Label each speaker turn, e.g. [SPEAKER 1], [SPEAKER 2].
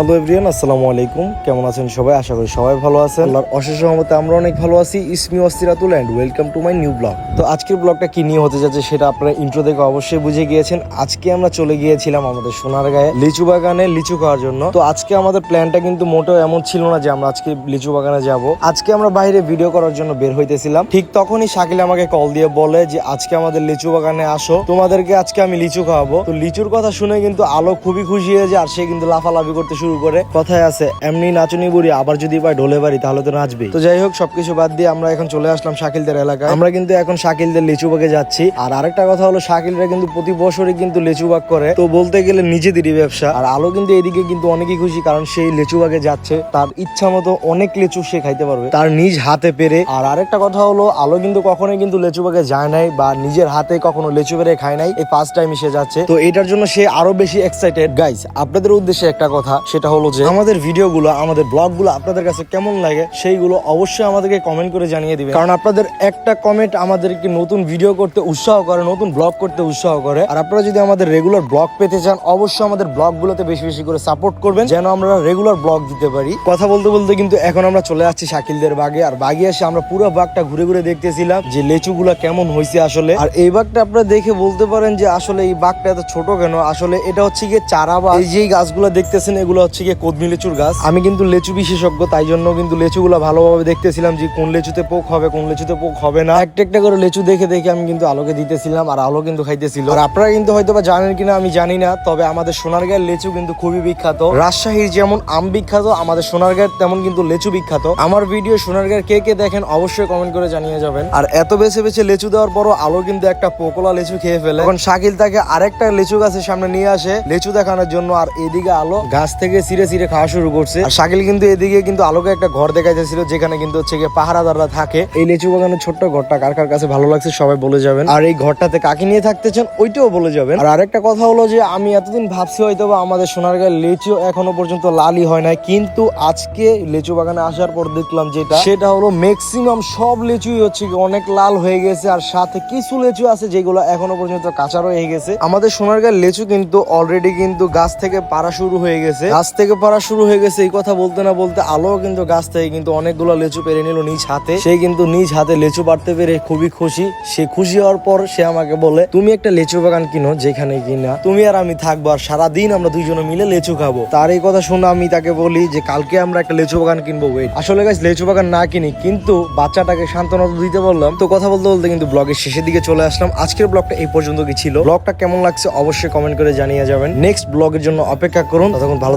[SPEAKER 1] Hello everyone আসসালামু আলাইকুম। কেমন আছেন সবাই? আশা করি সবাই ভালো আছেন। আল্লাহর অশেষ রহমতে আমরা অনেক ভালো আছি। ইসমি অস্তিরাতুল and welcome to my new blog. তো আজকের ব্লগটা কি নিয়ে হতে যাচ্ছে সেটা আপনারা ইন্ট্রো দেখে অবশ্যই বুঝে গিয়েছেন। আজকে আমরা চলে গিয়েছিলাম আমাদের সোনার গায়ে লিচু বাগানে লিচু খাওয়ার জন্য। তো আজকে আমাদের প্ল্যানটা কিন্তু মোটেও এমন ছিল না যে আমরা আজকে লিচু বাগানে যাব। আজকে আমরা বাইরে ভিডিও করার জন্য বের হইতেছিলাম। ঠিক তখনই শাকিল আমাকে কল দিয়ে বলে যে আজকে আমাদের লিচু বাগানে আসো। তোমাদেরকে আজকে আমি লিচু খাওয়াবো। তো লিচুর কথা শুনে কিন্তু আলো খুবই খুশি হয়ে যায় আর সে কিন্তু লাফালাফি করতে শুরু করে। কথায় আছে, এমনি নাচুনি বুড়ি, আবার যদি পাই ঢোলে বাড়ি, তাহলে তো নাচবে তো যাই হোক, সবকিছু বাদ দিয়ে আমরা এখন চলে আসলাম শাকিলদের এলাকায়। আমরা কিন্তু এখন শাকিলদের লিচু বাগে যাচ্ছি। আর আরেকটা কথা হলো, শাকিলরা কিন্তু প্রতি বছরই কিন্তু লিচু বাগ করে। তো বলতে গেলে নিজেদেরই ব্যবসা। আর আলো কিন্তু এদিকে কিন্তু অনেকই খুশি, কারণ সেই লিচু বাগে যাচ্ছে। তার ইচ্ছা মতো অনেক লিচু সে খাইতে পারবে, তার নিজ হাতে পেরে। আর আরেকটা কথা হলো, আলো কিন্তু কখনোই কিন্তু লিচু বাগে যায় নাই, বা নিজের হাতে কখনো লিচু পেরে খায় নাই। এই ফার্স্ট টাইম সে যাচ্ছে। তো এটার জন্য সে আরও বেশি এক্সাইটেড গাইস আপনাদের উদ্দেশ্যে একটা কথা সেটা হলো যে আমাদের ভিডিওগুলো, আমাদের ব্লগগুলো আপনাদের কাছে কেমন লাগে সেইগুলো অবশ্যই আমাদেরকে কমেন্ট করে জানিয়ে দিবেন। কারণ আপনাদের একটা কমেন্ট আমাদেরকে নতুন ভিডিও করতে উৎসাহ করে, নতুন ব্লগ করতে উৎসাহ করে। আর আপনারা যদি আমাদের রেগুলার ব্লগ পেতে চান, অবশ্যই আমাদের ব্লগগুলোতে বেশি বেশি করে সাপোর্ট করবেন, যেন আমরা রেগুলার ব্লগ দিতে পারি। কথা বলতে বলতে কিন্তু এখন আমরা চলে আসছি শাকিলদের বাগে। আর বাগে এসে আমরা পুরো বাঘটা ঘুরে ঘুরে দেখতেছিলাম যে লেচুগুলা কেমন হয়েছে আসলে। আর এই বাঘটা আপনারা দেখে বলতে পারেন যে আসলে এই বাঘটা এত ছোট কেন? আসলে এটা হচ্ছে গিয়ে চারা বা এই যে গাছগুলো দেখতেছেন, এগুলো হচ্ছে গিয়ে কদমি লেচুর গাছ। আমি কিন্তু লেচু বিশেষজ্ঞ, তাই জন্য কিন্তু লেচুগুলো ভালোভাবে দেখতেছিলাম যে কোন লেচুতে পোক হবে, কোন লেচুতে পোক হবে না। একটা একটা করে লেচু দেখে দেখে আমি কিন্তু আলোকে দিতেছিলাম আর আলো কিন্তু খাইতেছিল। আর আপনারা কিন্তু হয়তো বা জানেন কিনা আমি জানি না, তবে আমাদের সোনারগাঁয়ের লেচু কিন্তু খুবই বিখ্যাত। রাজশাহীর যেমন আম বিখ্যাত, আমাদের সোনারগাঁয়ের তেমন কিন্তু লেচু বিখ্যাত। আমার ভিডিও সোনারগাঁয়ের কে কে দেখেন অবশ্যই কমেন্ট করে জানিয়ে যাবেন। আর এত বেছে বেছে লেচু দেওয়ার পরও আলো কিন্তু একটা পোকলা লেচু খেয়ে ফেলে। এখন শাকিল তাকে আরেকটা লেচু গাছের সামনে নিয়ে আসে, লেচু দেখানোর জন্য। আর এদিকে আলো, গাছ থেকে সিরে সিরে খাওয়া শুরু করছে। আর শাকিল কিন্তু এদিকে কিন্তু আলোকে একটা ঘর দেখাইতেছিল যেখানে কিন্তু হচ্ছে গিয়ে পাহারাদাররা থাকে। এই লিচু বাগানের ছোট্ট ঘরটা কার কার কাছে ভালো লাগছে সবাই বলে যাবেন। আর এই ঘরটাতে কাকে নিয়ে থাকতে চান, ওইটাও বলে যাবেন। আর আরেকটা কথা হলো যে, আমি এতদিন ভাবছি হয়তো বা আমাদের সোনারগাঁয়ের লিচু এখনও পর্যন্ত লালই হয় নাই, কিন্তু আজকে লিচু বাগানে আসার পর দেখলাম যেটা, সেটা হলো ম্যাক্সিমাম সব লিচুই হচ্ছে অনেক লাল হয়ে গেছে, আর সাথে কিছু লিচু আছে যেগুলো এখনও পর্যন্ত কাঁচা রয়ে গেছে। আমাদের সোনারগাঁয়ের লিচু কিন্তু অলরেডি কিন্তু গাছ থেকে পাড়া শুরু হয়ে গেছে। গাছ থেকে পাড়া শুরু হয়ে গেছে, এই কথা বলতে না বলতে আলো কিন্তু গাছ থেকে কিন্তু অনেকগুলো লেচু পেরে নিল নিজ হাতে। সে কিন্তু নিজ হাতে লেচু পাড়তে পেরে খুবই খুশি। সে খুশি হওয়ার পর সে আমাকে বলে, তুমি একটা লেচু বাগান কিনো যেখানে কিনা। তুমি আর আমি থাকব আর সারাদিন আমরা দুইজনে মিলে লেচু খাব। তার এই কথা শুনে আমি তাকে বলি যে, কালকে আমরা একটা লেচু বাগান কিনবো ওয়েট আসলে গাছ লেচু বাগান না কিনি, কিন্তু বাচ্চাটাকে সান্ত্বনা দিতে বললাম। তো কথা বলতে বলতে কিন্তু ব্লগের শেষের দিকে চলে আসলাম। আজকের ব্লগটা এই পর্যন্ত কি ছিল? ব্লগটা কেমন লাগছে অবশ্যই কমেন্ট করে জানিয়ে যাবেন। নেক্সট ব্লগের জন্য অপেক্ষা করুন। ততক্ষণ ভালো